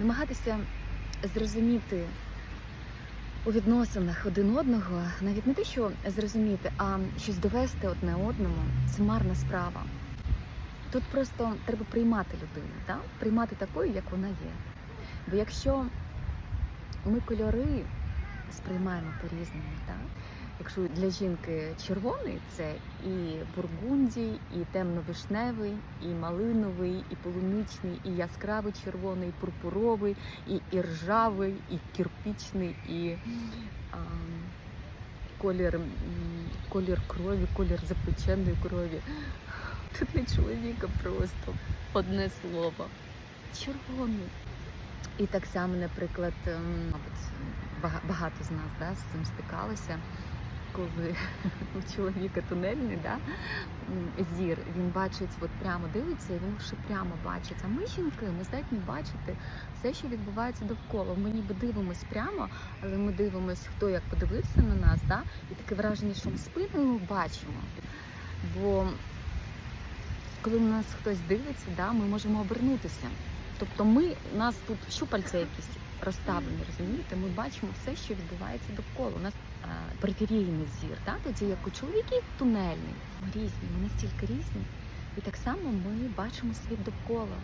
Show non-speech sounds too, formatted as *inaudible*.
намагатися зрозуміти у відносинах один одного, навіть не те, що зрозуміти, а щось довести одне одному це марна справа. Тут просто треба приймати людину, так? приймати такою, як вона є. Бо якщо ми кольори сприймаємо по-різному, так? Якщо для жінки червоний це і бургундій, і темно-вишневий, і малиновий, і полуничний, і яскравий червоний, і пурпуровий, і іржавий, і кирпічний, і а, колір, колір крові, колір запеченої крові. Тут для чоловіка просто одне слово. Червоний. І так само, наприклад, ем, мабуть, багато з нас да, з цим стикалися, коли *laughs* у чоловіка тунельний да, зір, він бачить, от прямо дивиться, і він лише прямо бачить. А ми, жінки, ми здатні бачити все, що відбувається довкола. Ми ніби дивимось прямо, але ми дивимось, хто як подивився на нас, да, і таке враження, що ми спиною бачимо. Бо коли на нас хтось дивиться, да, ми можемо обернутися. Тобто ми, нас тут щупальця якісь розставлені, розумієте? Ми бачимо все, що відбувається довкола. У нас а, периферійний зір, та? тоді як у чоловіків тунельний. Ми різні, ми настільки різні. І так само ми бачимо світ довкола.